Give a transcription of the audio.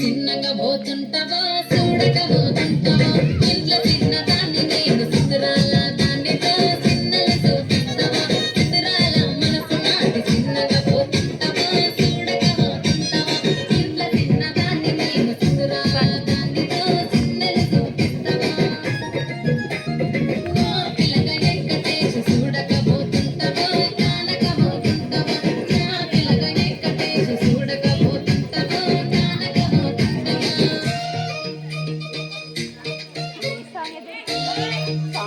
చిన్నగా పోతుంటావా? చూడగా Yeah.